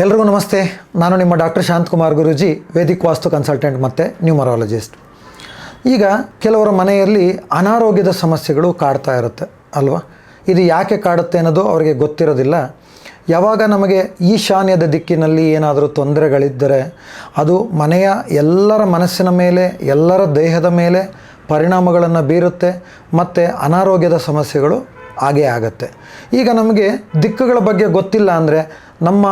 ಎಲ್ರಿಗೂ ನಮಸ್ತೆ. ನಾನು ನಿಮ್ಮ doctor Shanthakumar Guruji, Vedic vastu consultant ಮತ್ತು ನ್ಯೂಮರಾಲಜಿಸ್ಟ್. ಈಗ ಕೆಲವರ ಮನೆಯಲ್ಲಿ ಅನಾರೋಗ್ಯದ ಸಮಸ್ಯೆಗಳು ಕಾಡ್ತಾ ಇರುತ್ತೆ, ಅಲ್ವಾ? ಇದು ಯಾಕೆ ಕಾಡುತ್ತೆ ಅನ್ನೋದು ಅವರಿಗೆ ಗೊತ್ತಿರೋದಿಲ್ಲ. ಯಾವಾಗ ನಮಗೆ ಈಶಾನ್ಯದ ದಿಕ್ಕಿನಲ್ಲಿ ಏನಾದರೂ ತೊಂದರೆಗಳಿದ್ದರೆ, ಅದು ಮನೆಯ ಎಲ್ಲರ ಮನಸ್ಸಿನ ಮೇಲೆ, ಎಲ್ಲರ ದೇಹದ ಮೇಲೆ ಪರಿಣಾಮಗಳನ್ನು ಬೀರುತ್ತೆ, ಮತ್ತು ಅನಾರೋಗ್ಯದ ಸಮಸ್ಯೆಗಳು ಹಾಗೇ ಆಗತ್ತೆ. ಈಗ ನಮಗೆ ದಿಕ್ಕುಗಳ ಬಗ್ಗೆ ಗೊತ್ತಿಲ್ಲ ಅಂದರೆ ನಮ್ಮ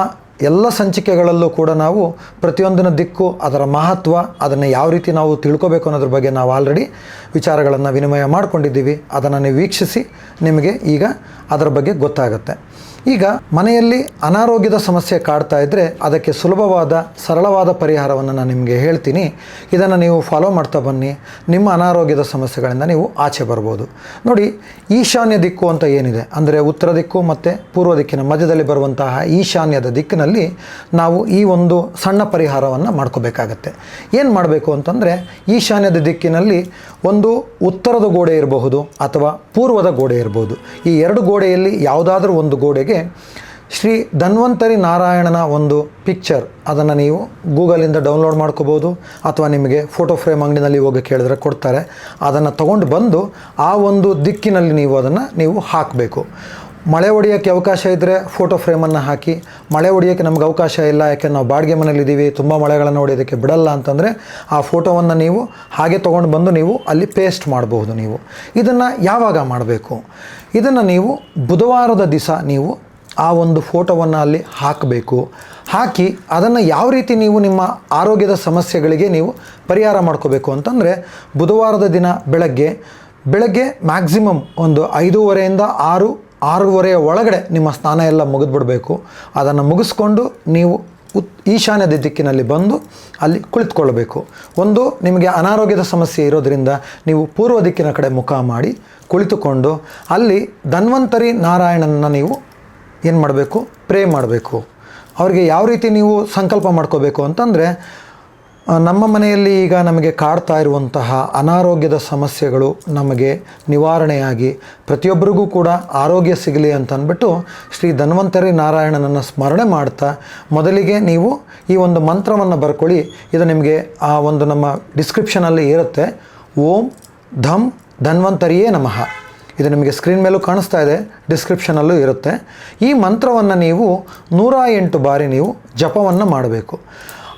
ಎಲ್ಲ ಸಂಚಿಕೆಗಳಲ್ಲೂ ಕೂಡ ನಾವು ಪ್ರತಿಯೊಂದಿನ ದಿಕ್ಕು, ಅದರ ಮಹತ್ವ, ಅದನ್ನು ಯಾವ ರೀತಿ ನಾವು ತಿಳ್ಕೋಬೇಕು ಅನ್ನೋದ್ರ ಬಗ್ಗೆ ನಾವು ಆಲ್ರೆಡಿ ವಿಚಾರಗಳನ್ನು ವಿನಿಮಯ ಮಾಡ್ಕೊಂಡಿದ್ದೀವಿ. ಅದನ್ನು ನೀವು ವೀಕ್ಷಿಸಿ, ನಿಮಗೆ ಈಗ ಅದರ ಬಗ್ಗೆ ಗೊತ್ತಾಗುತ್ತೆ. ಈಗ ಮನೆಯಲ್ಲಿ ಅನಾರೋಗ್ಯದ ಸಮಸ್ಯೆ ಕಾಡ್ತಾ ಇದ್ದರೆ ಅದಕ್ಕೆ ಸುಲಭವಾದ, ಸರಳವಾದ ಪರಿಹಾರವನ್ನು ನಾನು ನಿಮಗೆ ಹೇಳ್ತೀನಿ. ಇದನ್ನು ನೀವು ಫಾಲೋ ಮಾಡ್ತಾ ಬನ್ನಿ. ನಿಮ್ಮ ಅನಾರೋಗ್ಯದ ಸಮಸ್ಯೆಗಳಿಂದ ನೀವು ಆಚೆ ಬರ್ಬೋದು. ನೋಡಿ, ಈಶಾನ್ಯ ದಿಕ್ಕು ಅಂತ ಏನಿದೆ? ಅಂದರೆ ಉತ್ತರ ದಿಕ್ಕು ಮತ್ತು ಪೂರ್ವ ದಿಕ್ಕಿನ ಮಧ್ಯದಲ್ಲಿ ಬರುವಂತಹ ಈಶಾನ್ಯದ ದಿಕ್ಕಿನಲ್ಲಿ ನಾವು ಈ ಒಂದು ಸಣ್ಣ ಪರಿಹಾರವನ್ನು ಮಾಡ್ಕೋಬೇಕಾಗತ್ತೆ. ಏನು ಮಾಡಬೇಕು ಅಂತಂದರೆ, ಈಶಾನ್ಯದ ದಿಕ್ಕಿನಲ್ಲಿ ಒಂದು ಉತ್ತರದ ಗೋಡೆ ಇರಬಹುದು ಅಥವಾ ಪೂರ್ವದ ಗೋಡೆ ಇರಬಹುದು ಈ ಎರಡು ಗೋಡೆಯಲ್ಲಿ ಯಾವುದಾದ್ರೂ ಒಂದು ಗೋಡೆಗೆ ಶ್ರೀ ಧನ್ವಂತರಿ ನಾರಾಯಣನ ಒಂದು ಪಿಕ್ಚರ್. ಅದನ್ನು ನೀವು ಗೂಗಲಿಂದ ಡೌನ್ಲೋಡ್ ಮಾಡ್ಕೋಬೋದು, ಅಥವಾ ನಿಮಗೆ ಫೋಟೋ ಫ್ರೇಮ್ ಅಂಗಡಿನಲ್ಲಿ ಹೋಗಿ ಕೇಳಿದ್ರೆ ಕೊಡ್ತಾರೆ. ಅದನ್ನು ತಗೊಂಡು ಬಂದು ಆ ಒಂದು ದಿಕ್ಕಿನಲ್ಲಿ ನೀವು ಅದನ್ನು ನೀವು ಹಾಕಬೇಕು. ಮಳೆ ಹೊಡೆಯೋಕ್ಕೆ ಅವಕಾಶ ಇದ್ದರೆ ಫೋಟೋ ಫ್ರೇಮನ್ನು ಹಾಕಿ. ಮಳೆ ಹೊಡೆಯೋಕ್ಕೆ ನಮ್ಗೆ ಅವಕಾಶ ಇಲ್ಲ, ಯಾಕೆ ನಾವು ಬಾಡಿಗೆ ಮನೇಲಿದ್ದೀವಿ ತುಂಬ ಮಳೆಗಳನ್ನು ಹೊಡೆಯೋದಕ್ಕೆ ಬಿಡಲ್ಲ ಅಂತಂದರೆ ಆ ಫೋಟೋವನ್ನು ನೀವು ಹಾಗೆ ತೊಗೊಂಡು ಬಂದು ನೀವು ಅಲ್ಲಿ ಪೇಸ್ಟ್ ಮಾಡಬಹುದು ನೀವು. ಇದನ್ನು ಯಾವಾಗ ಮಾಡಬೇಕು? ಇದನ್ನು ನೀವು ಬುಧವಾರದ ದಿವಸ ನೀವು ಆ ಒಂದು ಫೋಟೋವನ್ನು ಅಲ್ಲಿ ಹಾಕಬೇಕು. ಹಾಕಿ ಅದನ್ನು ಯಾವ ರೀತಿ ನೀವು ನಿಮ್ಮ ಆರೋಗ್ಯದ ಸಮಸ್ಯೆಗಳಿಗೆ ನೀವು ಪರಿಹಾರ ಮಾಡ್ಕೋಬೇಕು ಅಂತಂದರೆ ಬುಧವಾರದ ದಿನ ಬೆಳಗ್ಗೆ ಬೆಳಗ್ಗೆ ಮ್ಯಾಕ್ಸಿಮಮ್ ಒಂದು ಐದೂವರೆಯಿಂದ ಆರು ಆರೂವರೆಯ ಒಳಗಡೆ ನಿಮ್ಮ ಸ್ನಾನ ಎಲ್ಲ ಮುಗಿದ್ಬಿಡಬೇಕು. ಅದನ್ನು ಮುಗಿಸ್ಕೊಂಡು ನೀವು ಉತ್ ಈಶಾನ್ಯದ ದಿಕ್ಕಿನಲ್ಲಿ ಬಂದು ಅಲ್ಲಿ ಕುಳಿತುಕೊಳ್ಳಬೇಕು. ಒಂದು, ನಿಮಗೆ ಅನಾರೋಗ್ಯದ ಸಮಸ್ಯೆ ಇರೋದರಿಂದ ನೀವು ಪೂರ್ವ ದಿಕ್ಕಿನ ಕಡೆ ಮುಖ ಮಾಡಿ ಕುಳಿತುಕೊಂಡು ಅಲ್ಲಿ ಧನ್ವಂತರಿ ನಾರಾಯಣನನ್ನು ನೀವು ಏನು ಮಾಡಬೇಕು ಪ್ರೇ ಮಾಡಬೇಕು. ಅವರಿಗೆ ಯಾವ ರೀತಿ ನೀವು ಸಂಕಲ್ಪ ಮಾಡ್ಕೋಬೇಕು ಅಂತಂದರೆ ನಮ್ಮ ಮನೆಯಲ್ಲಿ ಈಗ ನಮಗೆ ಕಾಡ್ತಾ ಇರುವಂತಹ ಅನಾರೋಗ್ಯದ ಸಮಸ್ಯೆಗಳು ನಮಗೆ ನಿವಾರಣೆಯಾಗಿ ಪ್ರತಿಯೊಬ್ಬರಿಗೂ ಕೂಡ ಆರೋಗ್ಯ ಸಿಗಲಿ ಅಂತ ಅಂದ್ಬಿಟ್ಟು ಶ್ರೀ ಧನ್ವಂತರಿ ನಾರಾಯಣನನ್ನು ಸ್ಮರಣೆ ಮಾಡ್ತಾ ಮೊದಲಿಗೆ ನೀವು ಈ ಒಂದು ಮಂತ್ರವನ್ನು ಬರ್ಕೊಳ್ಳಿ. ಇದು ನಿಮಗೆ ಆ ಒಂದು ನಮ್ಮ ಡಿಸ್ಕ್ರಿಪ್ಷನಲ್ಲಿ ಇರುತ್ತೆ. ಓಂ ಧಮ್ ಧನ್ವಂತರಿಯೇ ನಮಃ. ಇದು ನಿಮಗೆ ಸ್ಕ್ರೀನ್ ಮೇಲೂ ಕಾಣಿಸ್ತಾ ಇದೆ, ಡಿಸ್ಕ್ರಿಪ್ಷನಲ್ಲೂ ಇರುತ್ತೆ. ಈ ಮಂತ್ರವನ್ನು ನೀವು ನೂರ ಎಂಟು ಬಾರಿ ನೀವು ಜಪವನ್ನು ಮಾಡಬೇಕು.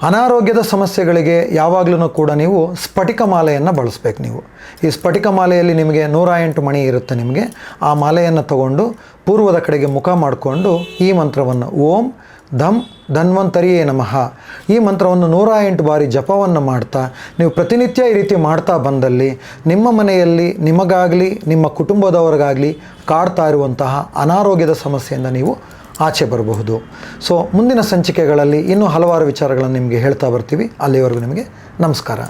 ಅನಾರೋಗ್ಯದ ಸಮಸ್ಯೆಗಳಿಗೆ ಯಾವಾಗಲೂ ಕೂಡ ನೀವು ಸ್ಫಟಿಕ ಮಾಲೆಯನ್ನು ಬಳಸಬೇಕು ನೀವು. ಈ ಸ್ಫಟಿಕ ಮಾಲೆಯಲ್ಲಿ ನಿಮಗೆ ನೂರ ಎಂಟು ಮಣಿ ಇರುತ್ತೆ ನಿಮಗೆ. ಆ ಮಾಲೆಯನ್ನು ತಗೊಂಡು ಪೂರ್ವದ ಕಡೆಗೆ ಮುಖ ಮಾಡಿಕೊಂಡು ಈ ಮಂತ್ರವನ್ನು ಓಂ ಧಮ್ ಧನ್ವಂತರಿಯೇ ನಮಃ. ಈ ಮಂತ್ರವನ್ನು ನೂರ ಎಂಟು ಬಾರಿ ಜಪವನ್ನು ಮಾಡ್ತಾ, ನೀವು ಪ್ರತಿನಿತ್ಯ ಈ ರೀತಿ ಮಾಡ್ತಾ ಬಂದಲ್ಲಿ ನಿಮ್ಮ ಮನೆಯಲ್ಲಿ ನಿಮಗಾಗಲಿ, ನಿಮ್ಮ ಕುಟುಂಬದವರಿಗಾಗಲಿ ಕಾಡ್ತಾ ಇರುವಂತಹ ಅನಾರೋಗ್ಯದ ಸಮಸ್ಯೆಯಿಂದ ನೀವು ಆಚೆ ಬರಬಹುದು. ಸೊ ಮುಂದಿನ ಸಂಚಿಕೆಗಳಲ್ಲಿ ಇನ್ನೂ ಹಲವಾರು ವಿಚಾರಗಳನ್ನು ನಿಮಗೆ ಹೇಳ್ತಾ ಬರ್ತೀವಿ. ಅಲ್ಲಿವರೆಗೂ ನಿಮಗೆ ನಮಸ್ಕಾರ.